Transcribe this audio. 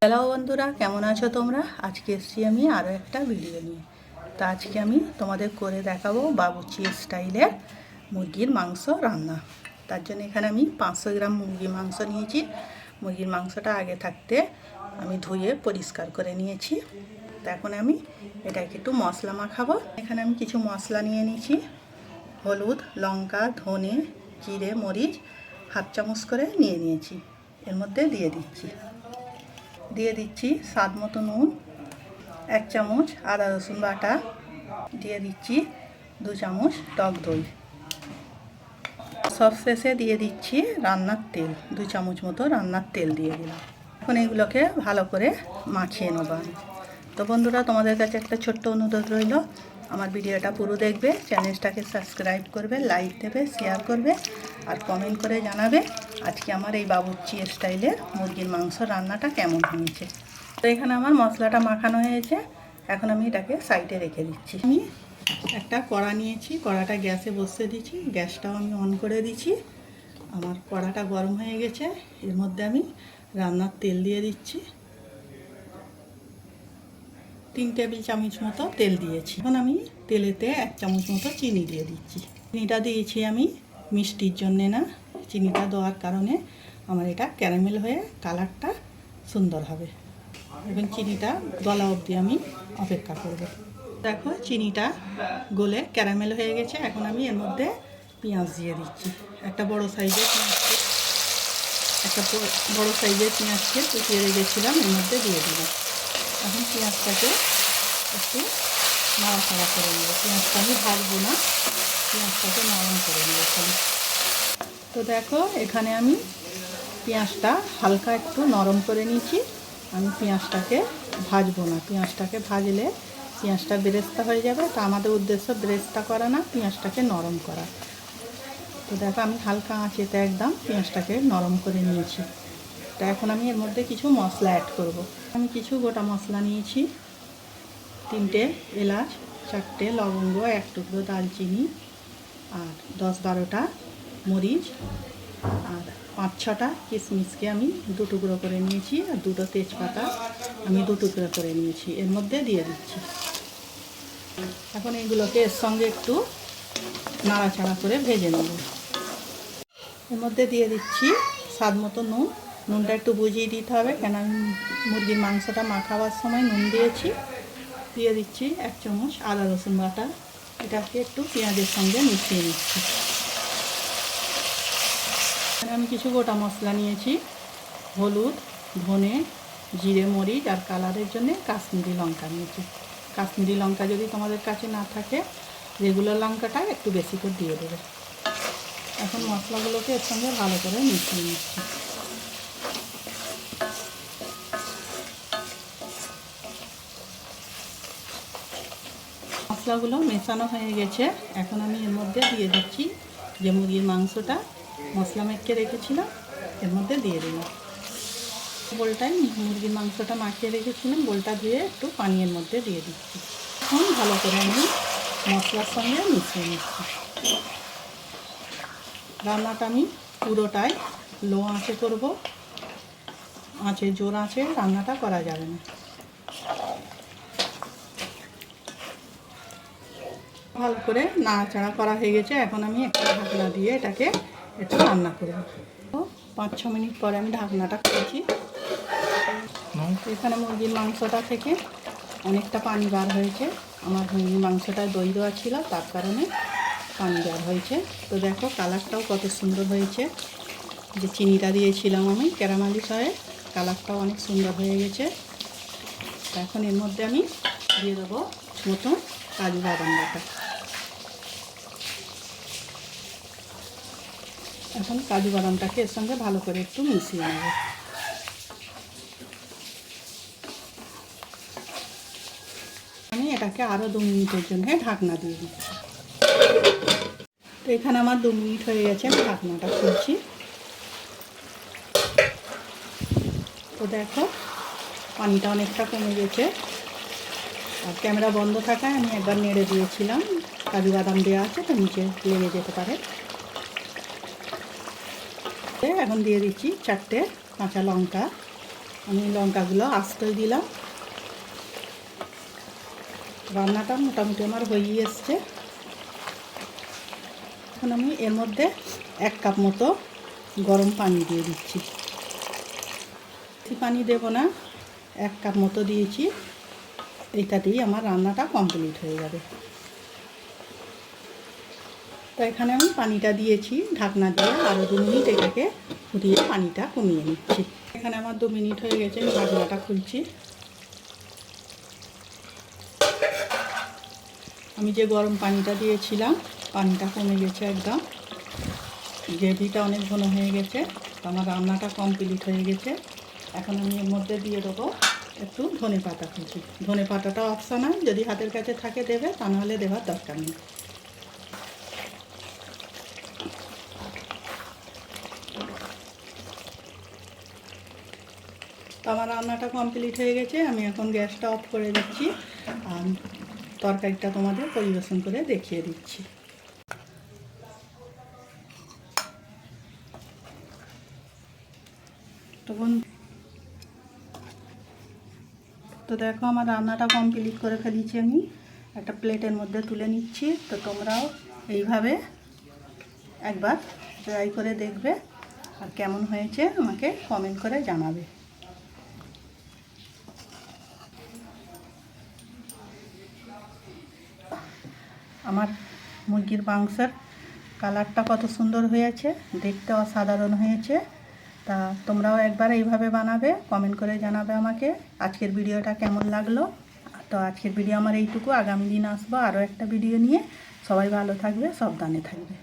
Hello বন্ধুরা, কেমন আছো তোমরা? আজকে এসছি আমি আরও একটা ভিডিও নিয়ে। তা আজকে আমি তোমাদের করে দেখাবো বাবুচি স্টাইলের মুরগির মাংস রান্না। তার জন্য এখানে আমি পাঁচশো গ্রাম মুরগির মাংস নিয়েছি। মুরগির মাংসটা আগে থাকতে আমি ধুয়ে পরিষ্কার করে নিয়েছি। তো এখন আমি এটাকে একটু মশলা মাখাবো। এখানে আমি কিছু মশলা নিয়ে নিয়েছি। হলুদ, লঙ্কা, ধনে, জিরে, মরিচ হাফ চামচ করে নিয়ে নিয়েছি। এর মধ্যে দিয়ে দিচ্ছি। দিয়ে দিচ্ছি স্বাদ মতো নুন, এক চামচ আদা রসুন বাটা, দিয়ে দিচ্ছি দু চামচ টক দই। সব শেষে দিয়ে দিচ্ছি রান্নার তেল, দু চামচ মতো রান্নার তেল দিয়ে দিলাম। এখন এগুলোকে ভালো করে মাখিয়ে নেব আমি। তো বন্ধুরা, তোমাদের কাছে একটা ছোট্ট অনুরোধ রইল, আমার ভিডিওটা পুরো দেখবে, চ্যানেলটাকে সাবস্ক্রাইব করবে, লাইক দেবে, শেয়ার করবে, আর কমেন্ট করে জানাবে আজকে আমার এই বাবুর্চি স্টাইলের মুরগির মাংস রান্নাটা কেমন হয়েছে। তো এখানে আমার মশলাটা মাখানো হয়েছে, এখন আমি এটাকে সাইডে রেখে দিচ্ছি। আমি একটা কড়া নিয়েছি, কড়াটা গ্যাসে বসিয়ে দিচ্ছি গ্যাসটাও আমি অন করে দিচ্ছি আমার কড়াটা গরম হয়ে গেছে, এর মধ্যে আমি রান্নার তেল দিয়ে দিচ্ছি। তিন টেবিল চামচ মতো তেল দিয়েছি। এখন আমি তেলেতে এক চামচ মতো চিনি দিয়ে দিচ্ছি। চিনিটা দিয়েছি আমি মিষ্টির জন্যে না, চিনিটা দেওয়ার কারণে আমার এটা ক্যারামেল হয়ে কালারটা সুন্দর হবে। এবং চিনিটা গলা অবধি আমি অপেক্ষা করব। দেখো চিনিটা গলে ক্যারামেল হয়ে গেছে। এখন আমি এর মধ্যে পেঁয়াজ দিয়ে দিচ্ছি। একটা বড় সাইজের পেঁয়াজকে একটা বড় সাইজের পেঁয়াজকে কুচিয়ে রেখেছিলাম, এর মধ্যে দিয়ে দিলাম। এখন পেঁয়াজটাকে একটু নাড়াচাড়া করে নেব পেঁয়াজটা আমি ভাজবো না। পেঁয়াজটাকে নরম করে খালি তো দেখো, এখানে আমি পেঁয়াজটা হালকা একটু নরম করে নিয়েছি। আমি পেঁয়াজটাকে ভাজবো না। পেঁয়াজটাকে ভাজলে পেঁয়াজটা বেরেস্তা হয়ে যাবে। তা আমাদের উদ্দেশ্য বেরেস্তা করা না, পেঁয়াজটাকে নরম করা। তো দেখো আমি হালকা আঁচেতে একদম পেঁয়াজটাকে নরম করে নিয়েছি। তো এখন আমি এর মধ্যে কিছু মশলা অ্যাড করব। আমি কিছু গোটা মশলা নিয়েছি। তিনটে এলাচ, চারটে লবঙ্গ, এক টুকরো দালচিনি আর দশ বারোটা মরিচ, আর পাঁচ ছটা কিশমিশকে আমি দু টুকরো করে নিয়েছি, আর দুটো তেজপাতা আমি দু টুকরো করে নিয়েছি। এর মধ্যে দিয়ে দিচ্ছি। এখন এইগুলোকে এর সঙ্গে একটু নাড়াচাড়া করে ভেজে নেব। এর মধ্যে দিয়ে দিচ্ছি স্বাদ মতো নুন। নুনটা একটু বুঝিয়ে দিতে হবে, কেন আমি মুরগির মাংসটা মাখাবার সময় নুন দিয়েছি। দিয়ে দিচ্ছি এক চামচ আদা রসুন বাটা। এটাকে একটু পেঁয়াজের সঙ্গে মিশিয়ে নিচ্ছি। আমি কিছু গোটা মশলা নিয়েছি। হলুদ, ধনে, জিরে, মরিচ আর কালারের জন্য কাশ্মীরি লঙ্কা নিয়েছি। কাশ্মীরি লঙ্কা যদি তোমাদের কাছে না থাকে রেগুলার লঙ্কাটা একটু বেশি করে দিয়ে দেবে। এখন মশলাগুলোকে এর সঙ্গে ভালো করে মিশিয়ে নিচ্ছি। মশলাগুলো মেশানো হয়ে গেছে। এখন আমি এর মধ্যে দিয়ে দিচ্ছি যে মুরগির মাংসটা। মশলা মেখে রেখেছিলাম, এর মধ্যে দিয়ে দিলাম। বোলটায় মুরগির মাংসটা মাখিয়ে রেখেছিলাম। বোলটা ধুয়ে একটু পানির মধ্যে দিয়ে দিচ্ছি। এখন ভালো করে আমি মশলার সঙ্গে মিশিয়ে নিচ্ছি। রান্নাটা আমি পুরোটাই লো আঁচে করব। আঁচে জোর আঁচে রান্নাটা করা যাবে না। ভালো করে নাড়াচাড়া করা হয়ে গেছে। এখন আমি একটা ঢাকনা দিয়ে এটাকে একটু রান্না করব। পাঁচ ছ মিনিট পরে আমি ঢাকনাটা করেছি এখানে মুরগির মাংসটা থেকে অনেকটা পানি বার হয়েছে। আমার মুরগির মাংসটা দই দেওয়া ছিল, তার কারণে পানি বার হয়েছে। তো দেখো, কালারটাও কত সুন্দর হয়েছে। যে চিনিটা দিয়েছিলাম আমি, ক্যারামালি হয়ে কালারটাও অনেক সুন্দর হয়ে গেছে। এখন এর মধ্যে আমি দিয়ে দেবো মতো কাজু বাদাম বাটা। এখন কাজু বাদামটাকে এর সঙ্গে ভালো করে একটু মিশিয়ে নেব। আমি এটাকে আরও দু মিনিটের জন্য ঢাকনা দিয়ে দিচ্ছি। তো এখানে আমার দু মিনিট হয়ে গেছে, আমি ঢাকনাটা খুলছি। তো দেখো, পানিটা অনেকটা কমে গেছে। আর ক্যামেরা বন্ধ থাকায় আমি একবার নেড়ে দিয়েছিলাম। কাজু বাদাম দেওয়া আছে তো নিচে লেগে যেতে পারে। এখন দিয়ে দিচ্ছি চারটে কাঁচা লঙ্কা। আমি লঙ্কাগুলো আস্তই দিলাম। রান্নাটা মোটামুটি আমার হয়েই এসছে। এখন আমি এর মধ্যে এক কাপ মতো গরম পানি দিয়ে দিচ্ছি। পানি দেব না। এক কাপ মতো দিয়েছি। এইটাতেই আমার রান্নাটা কমপ্লিট হয়ে যাবে। তো এখানে আমি পানিটা দিয়েছি, ঢাকনা দিয়ে আরও দু মিনিট এটাকে ফুটিয়ে পানিটা কমিয়ে নিচ্ছি। এখানে আমার দু মিনিট হয়ে গেছে, আমি ঢাকনাটা খুলছি। আমি যে গরম পানিটা দিয়েছিলাম, পানিটা কমে গেছে একদম। গ্রেভিটা অনেক ঘন হয়ে গেছে আমার রান্নাটা কমপ্লিট হয়ে গেছে। এখন আমি এর মধ্যে দিয়ে দেবো একটু ধনে পাতা কুচি। ধনে পাতাটা অপশনাল যদি হাতের কাছে থাকে দেবে, তা নাহলে দেওয়ার দরকার নেই। আমার রান্নাটা কমপ্লিট হয়ে গেছে, আমি এখন গ্যাসটা অফ করে দিচ্ছি আর তরকারিটা তোমাদের পরিবেশন করে দেখিয়ে দিচ্ছি। তখন তো দেখো আমার রান্নাটা কমপ্লিট করে ফেলেছি আমি। একটা প্লেটের মধ্যে তুলে নিচ্ছি, তো তোমরাও এইভাবে একবার ট্রাই করে দেখবে আর কেমন হয়েছে আমাকে কমেন্ট করে জানাবে। আমার মুরগির মাংসের কালারটা কত সুন্দর হয়েছে, দেখতে অসাধারণ হয়েছে। তা তোমরাও একবার এইভাবে বানাবে কমেন্ট করে জানাবে আমাকে আজকের ভিডিওটা কেমন লাগল। তো আজকের ভিডিও আমার এইটুকু, আগামী দিন আসব আরও একটা ভিডিও নিয়ে। সবাই ভালো থাকবে, সাবধানে থাকবে।